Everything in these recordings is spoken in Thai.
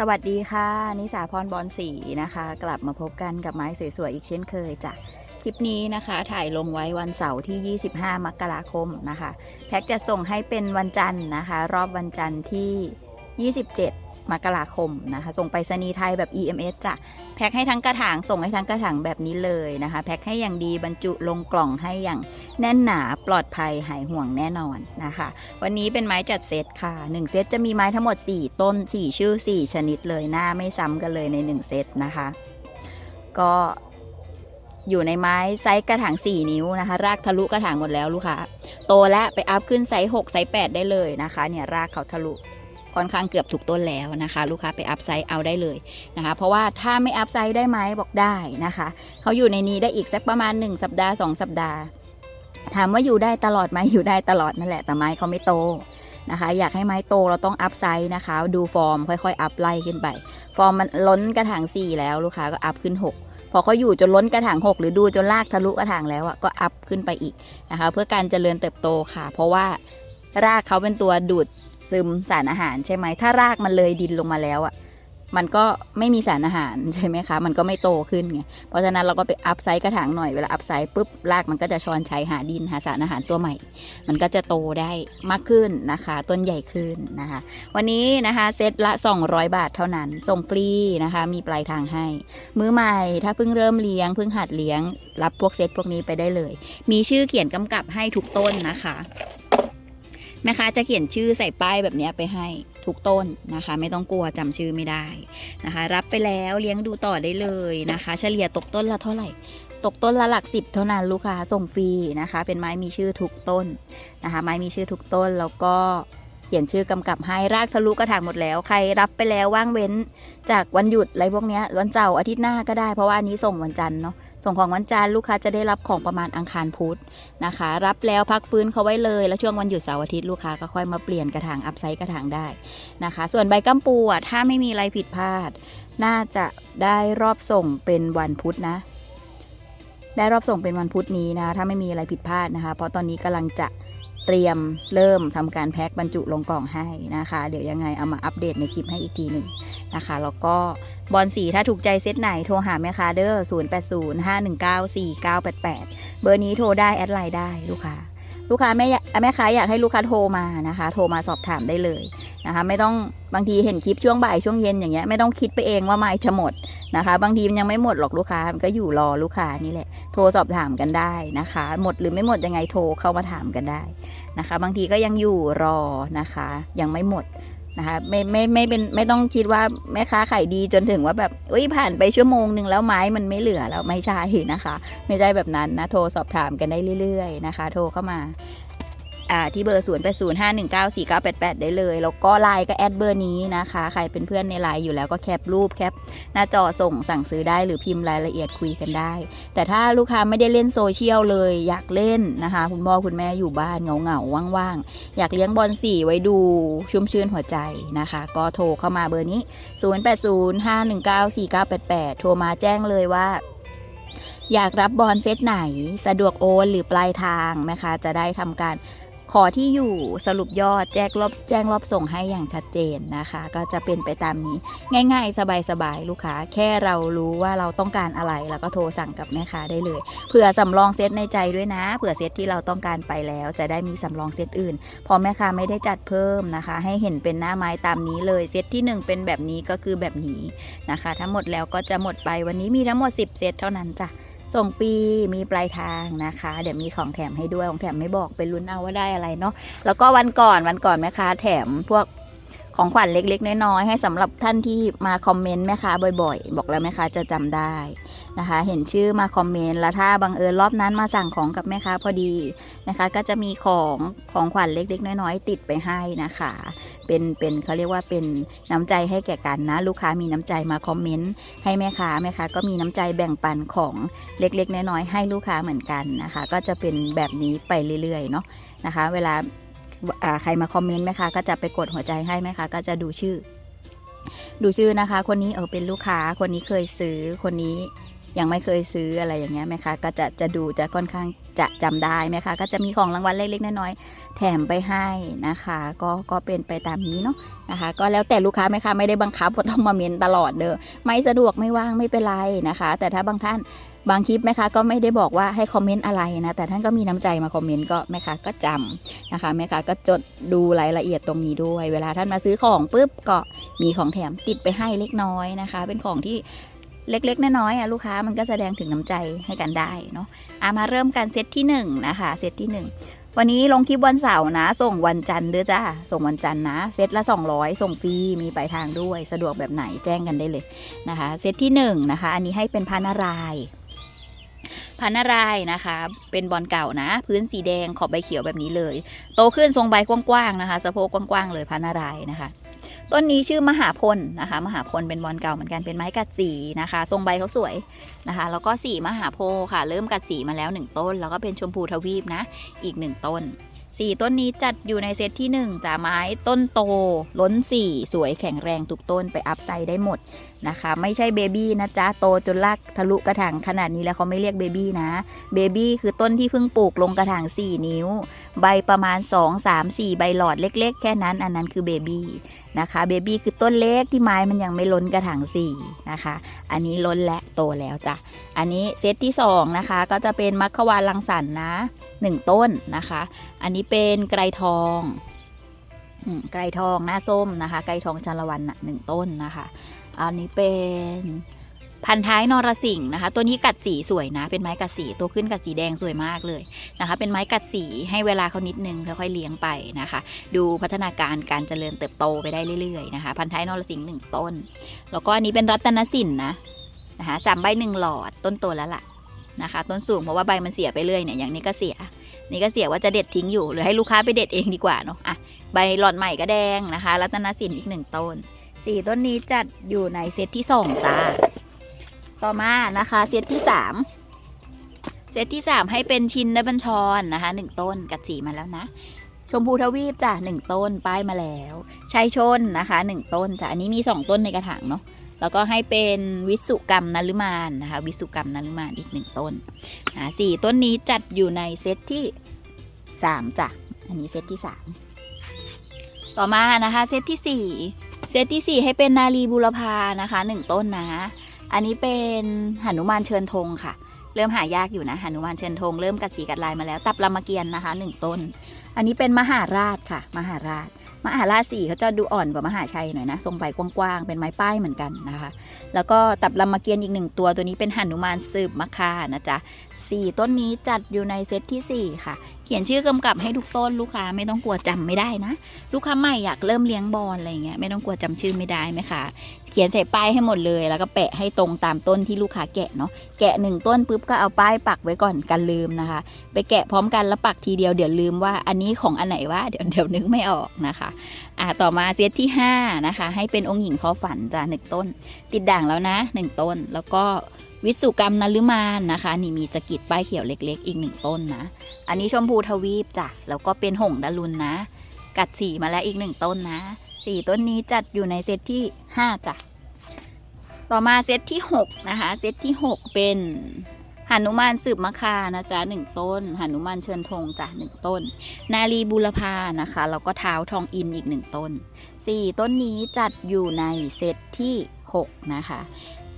สวัสดีค่ะ นิสาพรบอลสีนะคะ กลับมาพบกันกับไม้สวยๆ อีกเช่นเคยจ้ะคลิปนี้นะคะถ่ายลงไว้วันเสาร์ที่ 25 มกราคมนะคะ แพ็กจะส่งให้เป็นวันจันทร์นะคะ รอบวันจันทร์ที่ 27 มกราคมนะคะ ส่งไปรษณีไทยแบบ EMS จ้ะแพ็กให้ทั้งกระถางส่งให้ทั้งกระถางแบบนี้เลยนะคะ แพ็กให้อย่างดีบรรจุลงกล่องให้อย่างแน่นหนาปลอดภัยหายห่วงแน่นอนนะคะ วันนี้เป็นไม้จัดเซตค่ะ 1 เซตจะมีไม้ทั้งหมด 4 ต้น 4 ชื่อ 4 ชนิดเลยหน้าไม่ซ้ำกันเลยใน 1 เซตนะคะ ก็อยู่ในไม้ไซส์กระถาง 4 นิ้วนะคะ รากทะลุกระถางหมดแล้วลูกค้าโตแล้วไปอัพขึ้นไซส์6ไซส์8ได้เลยนะคะ เนี่ยรากเขาทะลุ ค่อนข้างเกือบถูกต้นแล้วนะคะ ลูกค้าไปอัพไซส์เอาได้เลยนะคะ เพราะว่าถ้าไม่อัพไซส์ได้ไหมบอกได้นะคะเขาอยู่ในนี้ได้อีกสักประมาณ 1 สัปดาห์ 2 สัปดาห์ ถามว่าอยู่ได้ตลอดไหมอยู่ได้ตลอดนั่นแหละแต่ไม้เขาไม่โตนะคะอยากให้ไม้โตเราต้องอัพไซส์นะคะ ดูฟอร์มค่อยๆ อัพไล่ขึ้นไป ฟอร์มมันล้นกระถาง 4 แล้วลูกค้าก็อัพขึ้น 6 พอเขาอยู่จนล้นกระถาง 6 หรือดูจนลากทะลุกระถางแล้วอะก็อัพขึ้นไปอีกนะคะ เพื่อการเจริญเติบโตค่ะ เพราะว่ารากเขาเป็นตัวดูด ซึมสารอาหารใช่ไหมถ้ารากมันเลยดินลงมาแล้วอะมันก็ไม่มีสารอาหารใช่ไหมคะ มันก็ไม่โตขึ้นไง เพราะฉะนั้นเราก็ไปอัพไซส์กระถางหน่อย เวลาอัพไซส์ปุ๊บ รากมันก็จะช้อนใช้หาดินหาสารอาหารตัวใหม่ มันก็จะโตได้มากขึ้นนะคะ ต้นใหญ่ขึ้นนะคะ วันนี้นะคะเซตละ 200 บาทเท่านั้น ส่งฟรีนะคะ มีปลายทางให้ มือใหม่ ถ้าเพิ่งเริ่มเลี้ยง เพิ่งหัดเลี้ยง รับพวกเซตพวกนี้ไปได้เลย มีชื่อเขียนกำกับให้ทุกต้นนะคะ แม่ค้าจะเขียนชื่อใส่ป้ายแบบนี้ไปให้ทุกต้นนะคะ ไม่ต้องกลัวจำชื่อไม่ได้นะคะ รับไปแล้วเลี้ยงดูต่อได้เลยนะคะ เฉลี่ยตกต้นละเท่าไหร่ ตกต้นละหลักสิบเท่านั้นลูกค้าส่งฟรีนะคะ เป็นไม้มีชื่อทุกต้นนะคะ ไม้มีชื่อทุกต้นแล้วก็ เขียนชื่อกำกับให้รากทะลุกระถางหมดแล้ว ใครรับไปแล้วว่างเว้น จากวันหยุดอะไรพวกนี้วันเสาร์อาทิตย์หน้าก็ได้เพราะว่าอันนี้ส่งวันจันทร์เนาะส่งของวันจันทร์ลูกค้าจะได้รับของประมาณอังคารพุธนะคะ รับแล้วพักฟื้นเขาไว้เลย แล้วช่วงวันหยุดเสาร์อาทิตย์ลูกค้าก็ค่อยมาเปลี่ยนกระถางอัพไซส์กระถางได้นะคะ ส่วนใบกัมปูอะถ้าไม่มีอะไรผิดพลาด น่าจะได้รอบส่งเป็นวันพุธนะได้รอบส่งเป็นวันพุธนี้นะคะถ้าไม่มีอะไรผิดพลาดนะคะ เพราะตอนนี้กำลังจะ เตรียมเริ่มทำการแพ็คบรรจุลงกล่องให้นะคะ เดี๋ยวยังไงเอามาอัปเดตในคลิปให้อีกทีหนึ่งนะคะ แล้วก็บอลสีถ้าถูกใจเซตไหนโทรหาแม่ค้าเด้อ0 8 0 5 1 9 4 9 8 8 เบอร์นี้โทรได้แอดไลน์ได้ลูกค้า ลูกค้าแม่แม่ค้าอยากให้ลูกค้าโทรมานะคะ โทรมาสอบถามได้เลยนะคะ ไม่ต้องบางทีเห็นคลิปช่วงบ่ายช่วงเย็นอย่างเงี้ยไม่ต้องคิดไปเองว่าไม้จะหมดนะคะ บางทีมันยังไม่หมดหรอกลูกค้ามันก็อยู่รอลูกค้านี่แหละโทรสอบถามกันได้นะคะ หมดหรือไม่หมดยังไงโทรเข้ามาถามกันได้นะคะ บางทีก็ยังอยู่รอนะคะ ยังไม่หมด นะคะไม่ไม่ไม่เป็นไม่ต้องคิดว่าแม่ค้าขายดีจนถึงว่าแบบอุ้ยผ่านไปชั่วโมงหนึ่งแล้วไม้มันไม่เหลือแล้วไม่ใช่นะคะ ไม่ใช่แบบนั้นนะโทรสอบถามกันได้เรื่อย ๆ นะคะ โทรเข้ามาอ่า ที่เบอร์ 0 8 0 5 1 9 4 9 8 8 ได้เลย แล้วก็ไลน์ก็แอดเบอร์นี้นะคะ ใครเป็นเพื่อนในไลน์อยู่แล้วก็แคปรูปแคปหน้าจอส่งสั่งซื้อได้หรือพิมพ์รายละเอียดคุยกันได้ แต่ถ้าลูกค้าไม่ได้เล่นโซเชียลเลยอยากเล่นนะคะ คุณพ่อคุณแม่อยู่บ้านเหงาเหงาๆว่างๆ อยากเลี้ยงบอลสีไว้ดูชุ่มชื่นหัวใจนะคะ ก็โทรเข้ามาเบอร์นี้ 0805194988 โทรมาแจ้งเลยว่าอยากรับบอลเซตไหน สะดวกโอนหรือปลายทางนะคะ จะได้ทำการ ขอที่อยู่สรุปยอดแจ้งรอบแจ้งรอบส่งให้อย่างชัดเจนนะคะ ก็จะเป็นไปตามนี้ ง่ายๆ สบายๆ ลูกค้า แค่เรารู้ว่าเราต้องการอะไร แล้วก็โทรสั่งกับแม่ค้าได้เลยเผื่อสำรองเซตในใจด้วยนะเผื่อเซตที่เราต้องการไปแล้ว จะได้มีสำรองเซตอื่น พอแม่ค้าไม่ได้จัดเพิ่มนะคะ ให้เห็นเป็นหน้าไม้ตามนี้เลยเซตที่หนึ่งเป็นแบบนี้ก็คือแบบนี้นะคะ ทั้งหมดแล้วก็จะหมดไปวันนี้มีทั้งหมด 10 เซตเท่านั้นจ้ะ ส่งฟรีมีปลายทางนะคะ เดี๋ยวมีของแถมให้ด้วยของแถมไม่บอกเป็นลุ้นเอาว่าได้อะไรเนาะแล้วก็วันก่อนวันก่อนแม่ค้าแถมพวก ของขวัญเล็ก ๆ น้อยๆให้สำหรับท่านที่มาคอมเมนต์แม่ค้าบ่อยๆ บอกแล้วแม่ค้าจะจำได้นะคะ เห็นชื่อมาคอมเมนต์แล้วถ้าบังเอิญรอบนั้นมาสั่งของกับแม่ค้าพอดีนะคะ ก็จะมีของของขวัญเล็ก ๆ น้อยๆติดไปให้นะคะ เป็นเป็นเขาเรียกว่าเป็นน้ำใจให้แก่กันนะ ลูกค้ามีน้ำใจมาคอมเมนต์ให้แม่ค้าแม่ค้าก็มีน้ำใจแบ่งปันของเล็ก ๆ น้อยๆให้ลูกค้าเหมือนกันนะคะ ก็จะเป็นแบบนี้ไปเรื่อยๆเนาะนะคะ เวลา ใครมาคอมเมนต์แม่ค้าก็จะไปกดหัวใจให้แม่ค้าก็จะดูชื่อ ดูชื่อนะคะ คนนี้เออเป็นลูกค้า คนนี้เคยซื้อคนนี้ ยังไม่เคยซื้ออะไรอย่างเงี้ยแม่ค้าก็จะจะดูจะค่อนข้างจะจำได้แม่ค้าก็จะมีของรางวัลเล็กๆน้อยๆแถมไปให้นะคะ ก็ก็เป็นไปตามนี้เนาะนะคะ ก็แล้วแต่ลูกค้าแม่ค้าไม่ได้บังคับว่าต้องมาเมนตลอดเด้อไม่สะดวกไม่ว่างไม่เป็นไรนะคะ แต่ถ้าบางท่านบางคลิปแม่ค้าก็ไม่ได้บอกว่าให้คอมเมนต์อะไรนะ แต่ท่านก็มีน้ำใจมาคอมเมนต์ก็แม่ค้าก็จำนะคะแม่ค้าก็จดดูรายละเอียดตรงนี้ด้วย เวลาท่านมาซื้อของปุ๊บก็มีของแถมติดไปให้เล็กน้อยนะคะ เป็นของที่ เล็กๆน้อยๆอะลูกค้ามันก็แสดงถึงน้ำใจให้กันได้เนาะอามาเริ่มกันเซตที่หนึ่งนะคะเซตที่หนึ่งวันนี้ลงคลิปวันเสาร์นะ ส่งวันจันทร์ด้อจ้าส่งวันจันทร์นะเซตละ 200 ส่งฟรีมีปลายทางด้วยสะดวกแบบไหนแจ้งกันได้เลยนะคะเซตที่หนึ่งนะคะอันนี้ให้เป็นพานารายพานารายนะคะ เป็นบอลเก่านะ พื้นสีแดงขอบใบเขียวแบบนี้เลย โตขึ้นทรงใบกว้างๆนะคะ สะโพกกว้างๆเลยพานารายนะคะ ต้นนี้ชื่อมหาพลนะคะ มหาพลเป็นบอลเก่าเหมือนกันเป็นไม้กัดสีนะคะ ทรงใบเขาสวยนะคะ แล้วก็สีมหาโพค่ะ เริ่มกัดสีมาแล้วหนึ่งต้น แล้วก็เป็นชมพูทวีปนะ อีกหนึ่งต้นสี่ต้นนี้จัดอยู่ในเซตที่หนึ่งจ่าไม้ต้นโต ล้นสี่สวยแข็งแรงทุกต้นไปอัพไซด์ได้หมดนะคะ ไม่ใช่เบบี้นะจ๊ะโตจนลากทะลุกระถางขนาดนี้แล้วเขาไม่เรียกเบบี้นะเบบี้คือต้นที่เพิ่งปลูกลงกระถาง 4 นิ้ว ใบประมาณ 2 3 4 ใบหลอดเล็ก ๆ แค่นั้นอันนั้นคือเบบี้ นะคะเบบี้คือต้นเล็กที่ไม้มันยังไม่ล้นกระถาง4นะคะ อันนี้ล้นและโตแล้วจ้ะอันนี้เซตที่2นะคะก็จะเป็นมัคควานลังสันนะ1 ต้นนะคะ อันนี้เป็นไกรทองไกรทองหน้าส้มนะคะ ไกรทองชาละวันหนึ่งต้นนะคะ อันนี้เป็น พันท้ายนรสิงห์นะคะ ตัวนี้กัดสีสวยนะ เป็นไม้กัดสีตัวขึ้นกัดสีแดงสวยมากเลยนะคะ เป็นไม้กัดสีให้เวลาเขานิดนึงค่อยๆเลี้ยงไปนะคะ ดูพัฒนาการการเจริญเติบโตไปได้เรื่อยๆนะคะ พันท้ายนรสิงห์หนึ่งต้น แล้วก็อันนี้เป็นรัตนสินนะนะคะสามใบหนึ่งหลอดต้นโตแล้วล่ะนะคะ ต้นสูงเพราะว่าใบมันเสียไปเรื่อยเนี่ยอย่างนี้ก็เสียนี่ก็เสียว่าจะเด็ดทิ้งอยู่ หรือให้ลูกค้าไปเด็ดเองดีกว่าเนาะอะใบหลอดใหม่ก็แดงนะคะ รัตนสินอีกหนึ่งต้นสี่ต้นนี้จัดอยู่ในเซตที่สองจ้า ต่อมานะคะเซตที่สามเซตที่สามให้เป็นชินนบัญชรนะคะหนึ่งต้นกัดสีมาแล้วนะ ชมพูทวีปจ้ะหนึ่งต้นป้ายมาแล้วชัยชนนะคะหนึ่งต้นจ้ะอันนี้มีสองต้นในกระถางเนาะแล้วก็ให้เป็นวิสุกรรมนลุมานนะคะวิสุกรรมนลุมานอีกหนึ่งต้นอ่าสี่ต้นนี้จัดอยู่ในเซตที่สามจ้ะอันนี้เซตที่สามต่อมานะคะเซตที่สี่เซตที่สี่ให้เป็นนาลีบุรพานะคะหนึ่งต้นนะ อันนี้เป็นหนุมานเชิญธงค่ะ เริ่มหายากอยู่นะหนุมานเชิญธงเริ่มกัดสีกัดลายมาแล้ว ตับรามเกียรตินะคะหนึ่งต้น อันนี้เป็นมหาราชค่ะ มหาราช มหาราชสีเขาจะดูอ่อนกว่ามหาชัยหน่อยนะทรงใบกว้างๆ เป็นไม้ป้ายเหมือนกันนะคะ แล้วก็ตับรามเกียรติอีกหนึ่งตัวตัวนี้เป็นหันุมานสืบมะคานะจ๊ะสี่ต้นนี้จัดอยู่ในเซตที่ 4 ค่ะ เขียนชื่อกำกับให้ทุกต้นลูกค้าไม่ต้องกลัวจำไม่ได้นะ ลูกค้าใหม่อยากเริ่มเลี้ยงบอลอะไรเงี้ยไม่ต้องกลัวจำชื่อไม่ได้ไหมคะเขียนใส่ป้ายให้หมดเลยแล้วก็แปะให้ตรงตามต้นที่ลูกค้าแกะเนาะแกะหนึ่งต้นปุ๊บก็เอาป้ายปักไว้ก่อนกันลืมนะคะ ไปแกะพร้อมกันแล้วปักทีเดียวเดี๋ยวลืมว่าอันนี้ของอันไหนวะเดี๋ยวเดี๋ยวนึกไม่ออกนะคะอ่าต่อมาเซตที่5นะคะให้เป็นองค์หญิงขอฝันจ้ะหนึ่งต้น ติดด่างแล้วนะหนึ่งต้น แล้วก็วิสุกรรมนลุมานนะคะ นี่มีสกิดป้ายเขียวเล็ก ๆ อีกหนึ่งต้นนะ อันนี้ชมพูทวีปจ้ะแล้วก็เป็นหงส์ดารุนนะ กัดสีมาแล้วอีกหนึ่งต้นนะสี่ต้นนี้จัดอยู่ในเซตที่ห้าจ้ะต่อมาเซตที่หกนะคะเซตที่หกเป็น หนุมานสืบมะคานะจ๊ะหนึ่งต้นหนุมานเชิญธงจ้ะหนึ่งต้น นาลีบุรพานะคะแล้วก็เท้าทองอินอีกหนึ่งต้นสี่ต้นนี้จัดอยู่ในเซตที่หกนะคะ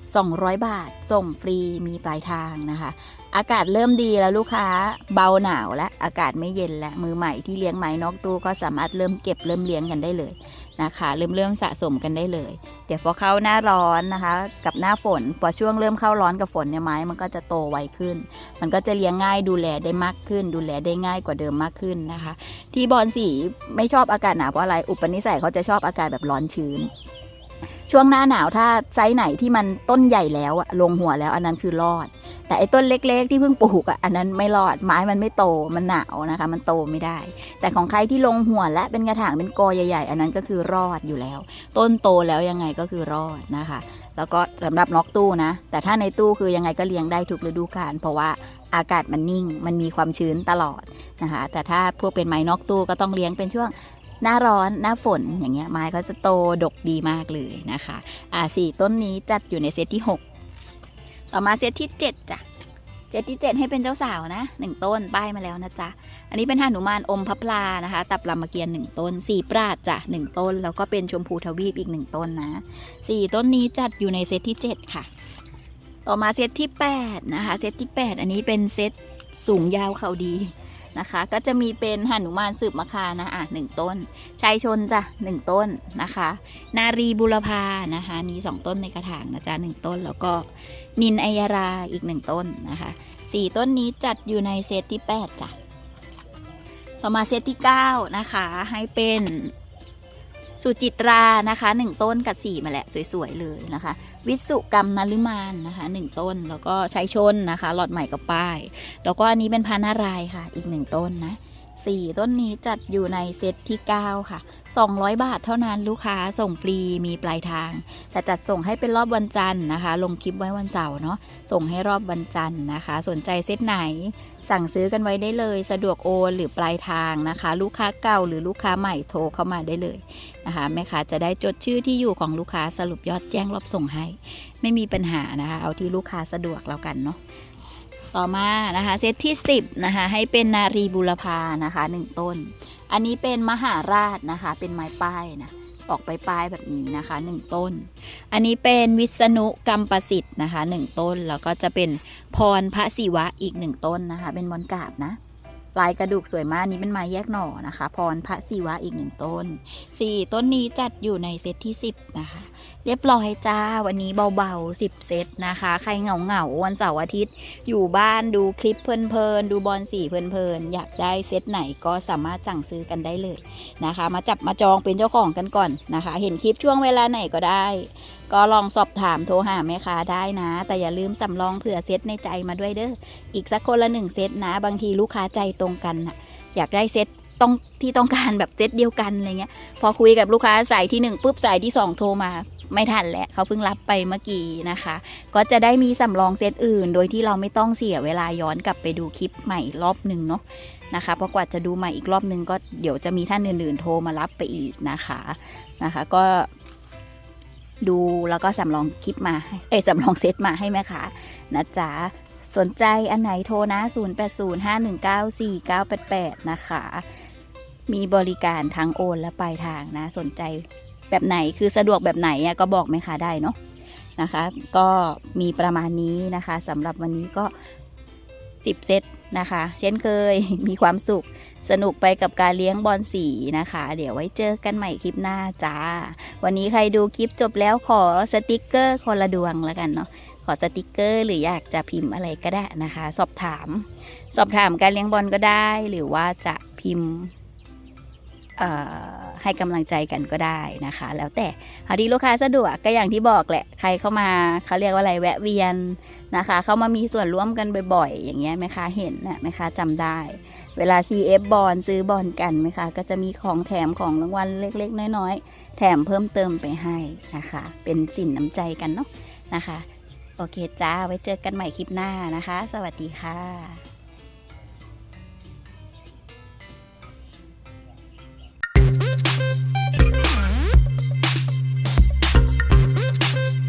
200 บาทส่งฟรีมีปลายทางนะคะ อากาศเริ่มดีแล้วลูกค้า เบาหนาวและอากาศไม่เย็นแล้วมือใหม่ที่เลี้ยงไม้นอกตู้ก็สามารถเริ่มเก็บเริ่มเลี้ยงกันได้เลยนะคะ เริ่มเริ่มสะสมกันได้เลย เดี๋ยวพอเข้าหน้าร้อนนะคะ กับหน้าฝนพอช่วงเริ่มเข้าร้อนกับฝนเนี่ยไม้มันก็จะโตไวขึ้น มันก็จะเลี้ยงง่ายดูแลได้มากขึ้น ดูแลได้ง่ายกว่าเดิมมากขึ้นนะคะ ที่บอลสีไม่ชอบอากาศหนาวเพราะอะไรอุปนิสัยเขาจะชอบอากาศแบบร้อนชื้น ช่วงหน้าหนาวถ้าไซส์ไหนที่มันต้นใหญ่แล้วอะลงหัวแล้วอันนั้นคือรอด แต่ไอ้ต้นเล็ก ๆ ที่เพิ่งปลูกอะอันนั้นไม่รอดไม้มันไม่โตมันหนาวนะคะ มันโตไม่ได้ แต่ของใครที่ลงหัวและเป็นกระถางเป็นกอใหญ่ ๆ อันนั้นก็คือรอดอยู่แล้ว ต้นโตแล้วยังไงก็คือรอดนะคะ แล้วก็สำหรับนอกตู้นะ แต่ถ้าในตู้คือยังไงก็เลี้ยงได้ทุกฤดูกาลเพราะว่าอากาศมันนิ่ง มันมีความชื้นตลอดนะคะ แต่ถ้าพวกเป็นไม้นอกตู้ก็ต้องเลี้ยงเป็นช่วง หน้าร้อนหน้าฝนอย่างเงี้ยไม้เขาจะโตดกดีมากเลยนะคะอ่าสี่ต้นนี้จัดอยู่ในเซตที่ 6 ต่อมาเซตที่7จ้ะเซตที่ 7 ให้เป็นเจ้าสาวนะหนึ่งต้นป้ายมาแล้วนะจ๊ะอันนี้เป็นหานุมานอมพระพลานะคะ ตับลำมะเกียนหนึ่งต้นสีปราดจ้ะหนึ่งต้น แล้วก็เป็นชมพูทวีปอีกหนึ่งต้นนะสี่ต้นนี้จัดอยู่ในเซตที่ 7 ค่ะ ต่อมาเซตที่8นะคะเซตที่ 8 อันนี้เป็นเซตสูงยาวเขาดี นะคะ ก็จะมีเป็นหนุมานสืบมคานะอะหนึ่งต้นชายชนจ้ะหนึ่งต้นนะคะ นารีบุรพานะคะ มี2ต้นในกระถางนะจ๊ะหนึ่งต้น แล้วก็นินอัยราอีกหนึ่งต้นนะคะสี่ต้นนี้จัดอยู่ในเซตที่8จ้ะต่อมาเซตที่9นะคะ ให้เป็น สุจิตรานะคะหนึ่งต้นกับสีมาแหละสวยๆเลยนะคะ วิสุกรรมนลุมานนะคะหนึ่งต้นแล้วก็ชัยชนนะคะ หลอดใหม่กับป้าย แล้วก็อันนี้เป็นพานารายค่ะ อีกหนึ่งต้นนะ สี่ต้นนี้จัดอยู่ในเซตที่ 9 ค่ะ 200 บาทเท่านั้นลูกค้าส่งฟรีมีปลายทาง แต่จัดส่งให้เป็นรอบวันจันทร์นะคะ ลงคลิปไว้วันเสาร์เนาะส่งให้รอบวันจันทร์นะคะ สนใจเซตไหน สั่งซื้อกันไว้ได้เลย สะดวกโอนหรือปลายทางนะคะ ลูกค้าเก่าหรือลูกค้าใหม่โทรเข้ามาได้เลยนะคะแม่ค้าจะได้จดชื่อที่อยู่ของลูกค้าสรุปยอดแจ้งรอบส่งให้ ไม่มีปัญหานะคะ เอาที่ลูกค้าสะดวกแล้วกันเนาะ ต่อมานะคะเซตที่ 10นะคะให้เป็นนารีบุรพานะคะหนึ่งต้น อันนี้เป็นมหาราชนะคะเป็นไม้ป้ายนะออกไปป้ายแบบนี้นะคะหนึ่งต้น อันนี้เป็นวิษณุกรรมประสิทธิ์นะคะหนึ่งต้นแล้วก็จะเป็นพรพระศิวะอีกหนึ่งต้นนะคะ เป็นมอนกาบนะ ลายกระดูกสวยมากนี้เป็นไม้แยกหน่อนะคะ พรพระศิวะอีกหนึ่งต้นสี่ต้นนี้จัดอยู่ในเซตที่ 10 นะคะ เรียบร้อยจ้า วันนี้เบาๆ 10 เซตนะคะ ใครเหงาเหงาๆวันเสาร์อาทิตย์ อยู่บ้านดูคลิปเพลินๆ ดูบอลสีเพลินๆ อยากได้เซตไหนก็สามารถสั่งซื้อกันได้เลยนะคะ มาจับมาจองเป็นเจ้าของกันก่อนนะคะ เห็นคลิปช่วงเวลาไหนก็ได้ ก็ลองสอบถามโทรหาแม่ค้าได้นะ แต่อย่าลืมสำรองเผื่อเซตในใจมาด้วยเด้ออีกสักคนละหนึ่งเซตนะ บางทีลูกค้าใจตรงกันนะอยากได้เซตต้องที่ต้องการแบบเซตเดียวกันอะไรเงี้ยพอคุยกับลูกค้าสายที่หนึ่งปุ๊บสายที่สองโทรมาไม่ทันแล้วเขาเพิ่งรับไปเมื่อกี้นะคะ ก็จะได้มีสำรองเซตอื่น โดยที่เราไม่ต้องเสียเวลาย้อนกลับไปดูคลิปใหม่รอบหนึ่งเนาะนะคะเพราะกว่าจะดูใหม่อีกรอบหนึ่งก็เดี๋ยวจะมีท่านอื่นๆ โทรมารับไปอีกนะคะนะคะ ก็ ดูแล้วก็สำรองคลิปมาให้เอ้สำรองเซตมาให้แม่ค้านะจ๊ะสนใจอันไหนโทรนะ 0805194988 นะคะ มีบริการทั้งโอนและปลายทางนะ สนใจแบบไหนคือสะดวกแบบไหนก็บอกแม่ค้าได้เนาะนะคะ ก็มีประมาณนี้นะคะสำหรับวันนี้ก็ 10 เซต นะคะ เช่นเคยมีความสุขสนุกไปกับการเลี้ยงบอลสีนะคะ เดี๋ยวไว้เจอกันใหม่คลิปหน้าจ้า วันนี้ใครดูคลิปจบแล้วขอสติกเกอร์คนละดวงแล้วกันเนาะขอสติกเกอร์ หรืออยากจะพิมพ์อะไรก็ได้นะคะ สอบถาม สอบถามการเลี้ยงบอลก็ได้ หรือว่าจะพิมพ์ ให้กำลังใจกันก็ได้นะคะ แล้วแต่เอาที่ลูกค้าสะดวกก็อย่างที่บอกแหละ ใครเข้ามาเขาเรียกว่าอะไรแวะเวียนนะคะ เข้ามามีส่วนร่วมกันบ่อยๆ อย่างเงี้ยแม่ค้าเห็นนะแม่ค้าจำได้ เวลา CF บอลซื้อบอลกันไหมคะก็จะมีของแถมของรางวัลเล็กๆ น้อยๆ แถมเพิ่มเติมไปให้นะคะ เป็นสินน้ำใจกันเนาะนะคะ โอเคจ้าไว้เจอกันใหม่คลิปหน้านะคะ สวัสดีค่ะ